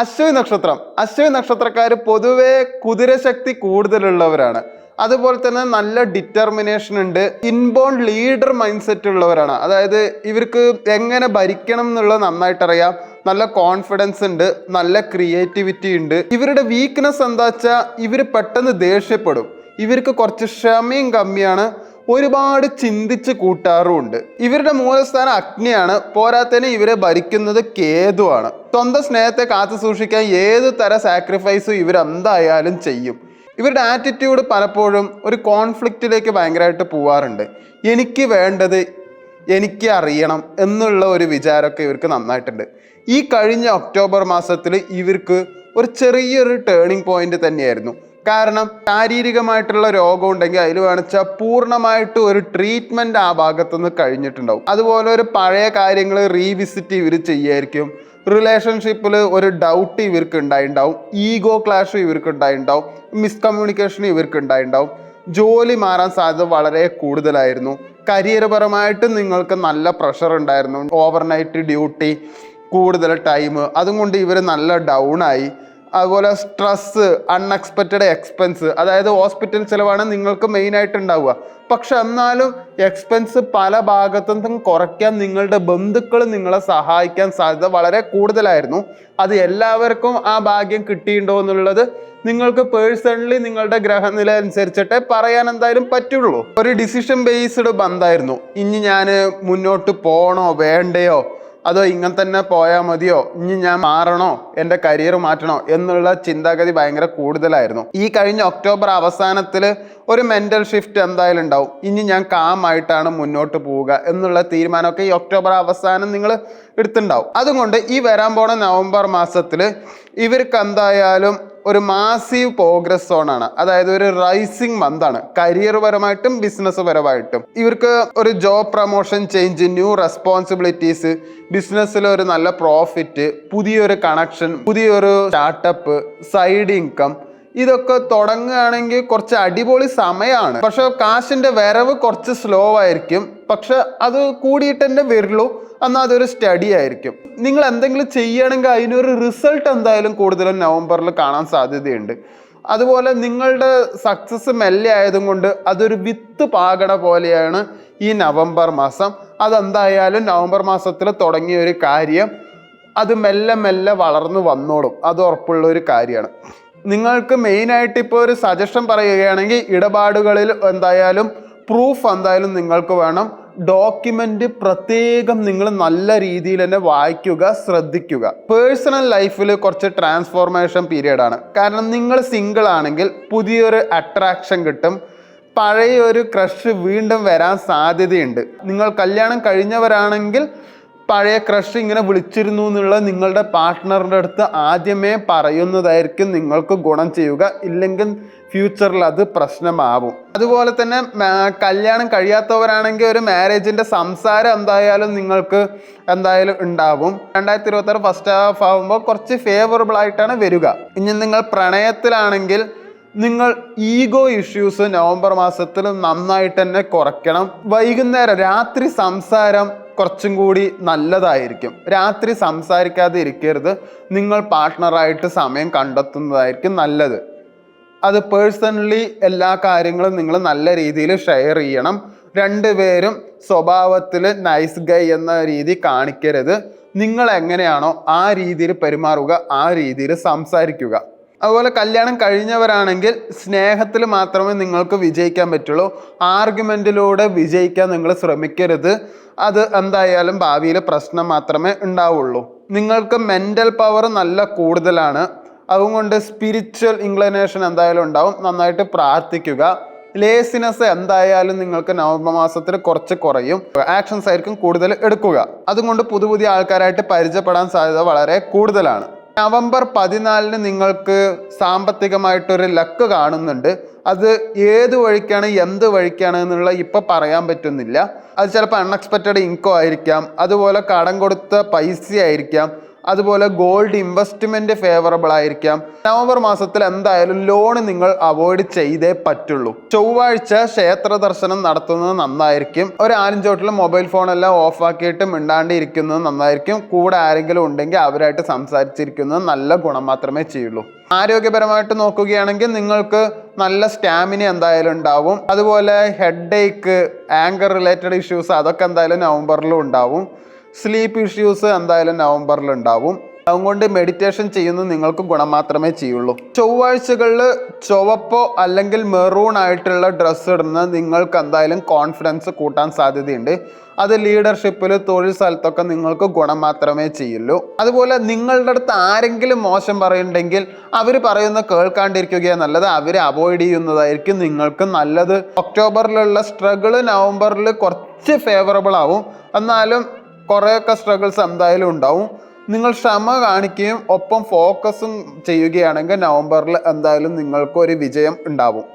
അശ്വതി നക്ഷത്രം. അശ്വതി നക്ഷത്രക്കാർ പൊതുവെ കുതിരശക്തി കൂടുതലുള്ളവരാണ്. അതുപോലെ തന്നെ നല്ല ഡിറ്റർമിനേഷൻ ഉണ്ട്. ഇൻബോൺ ലീഡർ മൈൻഡ് സെറ്റ് ഉള്ളവരാണ്. അതായത് ഇവർക്ക് എങ്ങനെ ഭരിക്കണം എന്നുള്ളത് നന്നായിട്ട് അറിയാം നല്ല കോൺഫിഡൻസ് ഉണ്ട്. നല്ല ക്രിയേറ്റിവിറ്റി ഉണ്ട്. ഇവരുടെ വീക്ക്നെസ് എന്താ വെച്ചാൽ ഇവർ പെട്ടെന്ന് ദേഷ്യപ്പെടും. ഇവർക്ക് കുറച്ച് ക്ഷമയും കമ്മിയാണ്. ഒരുപാട് ചിന്തിച്ച് കൂട്ടാറുമുണ്ട്. ഇവരുടെ മൂലസ്ഥാനം അഗ്നിയാണ്. പോരാത്തതിന് ഇവരെ ഭരിക്കുന്നത് കേതുവാണ്. സ്വന്തം സ്നേഹത്തെ കാത്തു സൂക്ഷിക്കാൻ ഏത് തര സാക്രിഫൈസും ഇവരെന്തായാലും ചെയ്യും. ഇവരുടെ ആറ്റിറ്റ്യൂഡ് പലപ്പോഴും ഒരു കോൺഫ്ലിക്റ്റിലേക്ക് ഭയങ്കരമായിട്ട് പോവാറുണ്ട്. എനിക്ക് വേണ്ടത് എനിക്ക് അറിയണം എന്നുള്ള ഒരു വിചാരമൊക്കെ ഇവർക്ക് നന്നായിട്ടുണ്ട്. ഈ കഴിഞ്ഞ ഒക്ടോബർ മാസത്തിൽ ഇവർക്ക് ഒരു ചെറിയൊരു ടേണിംഗ് പോയിന്റ് തന്നെയായിരുന്നു. കാരണം ശാരീരികമായിട്ടുള്ള രോഗം ഉണ്ടെങ്കിൽ അതിൽ വേണിച്ചാൽ പൂർണമായിട്ട് ഒരു ട്രീറ്റ്മെന്റ് ആ ഭാഗത്തുനിന്ന് കഴിഞ്ഞിട്ടുണ്ടാവും. അതുപോലെ ഒരു പഴയ കാര്യങ്ങൾ റീവിസിറ്റ് ഇവർ ചെയ്യായിരിക്കും. റിലേഷൻഷിപ്പിൽ ഒരു ഡൗട്ട് ഇവർക്ക് ഉണ്ടായിണ്ടാവും. ഈഗോ ക്ലാഷ് ഇവർക്ക് ഉണ്ടായിണ്ടാവും. മിസ്കമ്മ്യൂണിക്കേഷൻ ഇവർക്ക് ഉണ്ടായിണ്ടാവും. ജോലി മാറാൻ സാധ്യത വളരെ കൂടുതലായിരുന്നു. കരിയർപരമായിട്ട് നിങ്ങൾക്ക് നല്ല പ്രഷർ ഉണ്ടായിരുന്നു. ഓവർനൈറ്റ് ഡ്യൂട്ടി കൂടുതൽ ടൈം അതും കൊണ്ട് ഇവർ നല്ല ഡൗൺ ആയി. അതുപോലെ സ്ട്രെസ് അൺഎക്സ്പെക്റ്റഡ് എക്സ്പെൻസ് അതായത് ഹോസ്പിറ്റൽ ചിലവാണ് നിങ്ങൾക്ക് മെയിൻ ആയിട്ട് ഉണ്ടാവുക പക്ഷെ എന്നാലും എക്സ്പെൻസ് പല ഭാഗത്തു കുറയ്ക്കാൻ നിങ്ങളുടെ ബന്ധുക്കൾ നിങ്ങളെ സഹായിക്കാൻ സാധ്യത വളരെ കൂടുതലായിരുന്നു. അത് എല്ലാവർക്കും ആ ഭാഗ്യം കിട്ടിയിട്ടുണ്ടോ എന്നുള്ളത് നിങ്ങൾക്ക് പേഴ്സണലി നിങ്ങളുടെ ഗ്രഹനില അനുസരിച്ചിട്ടേ പറയാൻ എന്തായാലും പറ്റുള്ളൂ. ഒരു ഡിസിഷൻ ബേസ്ഡ് ബന്ധായിരുന്നു ഇനി ഞാൻ മുന്നോട്ട് പോകണോ വേണ്ടയോ? അതോ ഇങ്ങനെ തന്നെ പോയാൽ മതിയോ? ഇനി ഞാൻ മാറണോ? എന്റെ കരിയർ മാറ്റണോ? എന്നുള്ള ചിന്താഗതി ഭയങ്കര കൂടുതലായിരുന്നു. ഈ കഴിഞ്ഞ ഒക്ടോബർ അവസാനത്തിൽ ഒരു മെന്റൽ ഷിഫ്റ്റ് എന്തായാലും ഉണ്ടാവും. ഇനി ഞാൻ കാമായിട്ടാണ് മുന്നോട്ട് പോവുക എന്നുള്ള തീരുമാനമൊക്കെ ഈ ഒക്ടോബർ അവസാനം നിങ്ങൾ എടുത്തിട്ടുണ്ടാവും. അതുകൊണ്ട് ഈ വരാൻ പോണ നവംബർ മാസത്തിൽ ഇവർക്ക് എന്തായാലും ഒരു മാസീവ് പ്രോഗ്രസ് ആണ്. അതായത് ഒരു റൈസിങ് ആണ്. കരിയർ പരമായിട്ടും ബിസിനസ് പരമായിട്ടും. ഇവർക്ക് ഒരു job promotion change new responsibilities ബിസിനസ്സിൽ ഒരു നല്ല പ്രോഫിറ്റ് പുതിയൊരു കണക്ഷൻ പുതിയൊരു സ്റ്റാർട്ടപ്പ് സൈഡ് ഇൻകം ഇതൊക്കെ തുടങ്ങുകയാണെങ്കിൽ കുറച്ച് അടിപൊളി സമയമാണ്. പക്ഷെ കാശിന്റെ വരവ് കുറച്ച് സ്ലോ ആയിരിക്കും. പക്ഷെ അത് കൂടിയിട്ട് തന്നെ വരുള്ളൂ. എന്നാൽ അതൊരു സ്റ്റഡി ആയിരിക്കും. നിങ്ങൾ എന്തെങ്കിലും ചെയ്യണമെങ്കിൽ അതിനൊരു റിസൾട്ട് എന്തായാലും കൂടുതലും നവംബറിൽ കാണാൻ സാധ്യതയുണ്ട്. അതുപോലെ നിങ്ങളുടെ സക്സസ് മെല്ലെ ആയതും കൊണ്ട് അതൊരു വിത്ത് പാകണ പോലെയാണ് ഈ നവംബർ മാസം. അതെന്തായാലും നവംബർ മാസത്തിൽ തുടങ്ങിയ ഒരു കാര്യം. അത് മെല്ലെ മെല്ലെ വളർന്നു വന്നോളും. അത് ഉറപ്പുള്ള ഒരു കാര്യമാണ്. നിങ്ങൾക്ക് മെയിനായിട്ട് ഇപ്പോൾ ഒരു സജഷൻ പറയുകയാണെങ്കിൽ ഇടപാടുകളിൽ എന്തായാലും പ്രൂഫ് എന്തായാലും നിങ്ങൾക്ക് വേണം. ഡോക്യുമെന്റ് പ്രത്യേകം നിങ്ങൾ നല്ല രീതിയിൽ തന്നെ വായിക്കുക ശ്രദ്ധിക്കുക. പേഴ്സണൽ ലൈഫിൽ കുറച്ച് ട്രാൻസ്ഫോർമേഷൻ പീരീഡ് ആണ്. കാരണം നിങ്ങൾ സിംഗിൾ ആണെങ്കിൽ പുതിയൊരു അട്രാക്ഷൻ കിട്ടും. പഴയ ഒരു ക്രഷ് വീണ്ടും വരാൻ സാധ്യതയുണ്ട്. നിങ്ങൾ കല്യാണം കഴിഞ്ഞവരാണെങ്കിൽ പഴയ ക്രഷ് ഇങ്ങനെ വിളിച്ചിരുന്നു എന്നുള്ള നിങ്ങളുടെ പാർട്ട്ണറിന്റെ അടുത്ത് ആദ്യമേ പറയുന്നതായിരിക്കും നിങ്ങൾക്ക് ഗുണം ചെയ്യുക. ഇല്ലെങ്കിൽ ഫ്യൂച്ചറിൽ അത് പ്രശ്നമാവും. അതുപോലെ തന്നെ കല്യാണം കഴിയാത്തവരാണെങ്കിൽ ഒരു മാരേജിന്റെ സംസാരം എന്തായാലും നിങ്ങൾക്ക് എന്തായാലും ഉണ്ടാവും. രണ്ടായിരത്തി ഇരുപത്തി ആറ് ഫസ്റ്റ് ഹാഫ് ആകുമ്പോൾ കുറച്ച് ഫേവറബിൾ ആയിട്ടാണ് വരിക. ഇനി നിങ്ങൾ പ്രണയത്തിലാണെങ്കിൽ നിങ്ങൾ ഈഗോ ഇഷ്യൂസ് നവംബർ മാസത്തിൽ നന്നായിട്ട് തന്നെ കുറയ്ക്കണം. വൈകുന്നേരം രാത്രി സംസാരം കുറച്ചും കൂടി നല്ലതായിരിക്കും. രാത്രി സംസാരിക്കാതെ ഇരിക്കരുത്. നിങ്ങൾ പാർട്ട്ണറായിട്ട് സമയം കണ്ടെത്തുന്നതായിരിക്കും നല്ലത്. അത് പേഴ്സണലി എല്ലാ കാര്യങ്ങളും നിങ്ങൾ നല്ല രീതിയിൽ ഷെയർ ചെയ്യണം. രണ്ടുപേരും സ്വഭാവത്തിൽ നൈസ് ഗൈ എന്ന രീതി കാണിക്കരുത്. നിങ്ങൾ എങ്ങനെയാണോ ആ രീതിയിൽ പെരുമാറുക ആ രീതിയിൽ സംസാരിക്കുക. അതുപോലെ കല്യാണം കഴിഞ്ഞവരാണെങ്കിൽ സ്നേഹത്തിൽ മാത്രമേ നിങ്ങൾക്ക് വിജയിക്കാൻ പറ്റുള്ളൂ. ആർഗ്യുമെന്റിലൂടെ വിജയിക്കാൻ നിങ്ങൾ ശ്രമിക്കരുത്. അത് എന്തായാലും ഭാവിയിൽ പ്രശ്നം മാത്രമേ ഉണ്ടാവുള്ളൂ. നിങ്ങൾക്ക് മെന്റൽ പവർ നല്ല കൂടുതലാണ്. അതുകൊണ്ട് സ്പിരിച്വൽ ഇൻക്ലിനേഷൻ എന്തായാലും ഉണ്ടാവും. നന്നായിട്ട് പ്രാർത്ഥിക്കുക. ലേസിനെസ് എന്തായാലും നിങ്ങൾക്ക് നവംബർ മാസത്തിൽ കുറച്ച് കുറയും. ആക്ഷൻസ് ആയിരിക്കും കൂടുതൽ എടുക്കുക. അതുകൊണ്ട് പുതിയ പുതിയ ആൾക്കാരായിട്ട് പരിചയപ്പെടാൻ സാധ്യത വളരെ കൂടുതലാണ്. നവംബർ പതിനാലിന് നിങ്ങൾക്ക് സാമ്പത്തികമായിട്ടൊരു ലക്ക് കാണുന്നുണ്ട്. അത് ഏത് വഴിക്കാണ് എന്ത് വഴിക്കാണ് എന്നുള്ള ഇപ്പം പറയാൻ പറ്റുന്നില്ല. അത് ചിലപ്പോൾ അൺഎക്സ്പെക്റ്റഡ് ഇൻകം ആയിരിക്കാം. അതുപോലെ കടം കൊടുത്ത പൈസ ആയിരിക്കാം അതുപോലെ ഗോൾഡ് ഇൻവെസ്റ്റ്മെന്റ് ഫേവറബിൾ ആയിരിക്കാം. നവംബർ മാസത്തിൽ എന്തായാലും ലോൺ നിങ്ങൾ അവോയ്ഡ് ചെയ്തേ പറ്റുള്ളൂ. ചൊവ്വാഴ്ച ക്ഷേത്ര ദർശനം നടത്തുന്നത് നന്നായിരിക്കും. ഒരു ആലിഞ്ചോട്ടിൽ മൊബൈൽ ഫോൺ എല്ലാം ഓഫ് ആക്കിയിട്ട് മിണ്ടാണ്ട് ഇരിക്കുന്നത് നന്നായിരിക്കും. കൂടെ ആരെങ്കിലും ഉണ്ടെങ്കിൽ അവരായിട്ട് സംസാരിച്ചിരിക്കുന്നത് നല്ല ഗുണം മാത്രമേ ചെയ്യുള്ളൂ. ആരോഗ്യപരമായിട്ട് നോക്കുകയാണെങ്കിൽ നിങ്ങൾക്ക് നല്ല സ്റ്റാമിന എന്തായാലും ഉണ്ടാവും. അതുപോലെ headache anchor related issues അതൊക്കെ എന്തായാലും നവംബറിലും ഉണ്ടാവും. സ്ലീപ്പ് ഇഷ്യൂസ് എന്തായാലും നവംബറിൽ ഉണ്ടാവും അതുകൊണ്ട് മെഡിറ്റേഷൻ ചെയ്യുന്നത് നിങ്ങൾക്ക് ഗുണം മാത്രമേ ചെയ്യുള്ളൂ. ചൊവ്വാഴ്ചകളിൽ ചുവപ്പോ അല്ലെങ്കിൽ മെറൂൺ ആയിട്ടുള്ള ഡ്രസ്സ് ഇടുന്നത് നിങ്ങൾക്ക് എന്തായാലും കോൺഫിഡൻസ് കൂട്ടാൻ സാധ്യതയുണ്ട്. അത് ലീഡർഷിപ്പിൽ തൊഴിൽ സ്ഥലത്തൊക്കെ നിങ്ങൾക്ക് ഗുണം മാത്രമേ ചെയ്യുള്ളൂ. അതുപോലെ നിങ്ങളുടെ അടുത്ത് ആരെങ്കിലും മോശം പറയുന്നുണ്ടെങ്കിൽ അവർ പറയുന്ന കേൾക്കാണ്ടിരിക്കുകയാണ് നല്ലത് അവരെ അവോയ്ഡ് ചെയ്യുന്നതായിരിക്കും നിങ്ങൾക്ക് നല്ലത്. ഒക്ടോബറിലുള്ള സ്ട്രഗിൾ നവംബറിൽ കുറച്ച് ഫേവറബിൾ ആവും. എന്നാലും കുറേയൊക്കെ സ്ട്രഗിൾസ് എന്തായാലും ഉണ്ടാവും. നിങ്ങൾ ക്ഷമ കാണിക്കുകയും ഒപ്പം ഫോക്കസും ചെയ്യുകയാണെങ്കിൽ നവംബറിൽ എന്തായാലും നിങ്ങൾക്ക് ഒരു വിജയം ഉണ്ടാവും.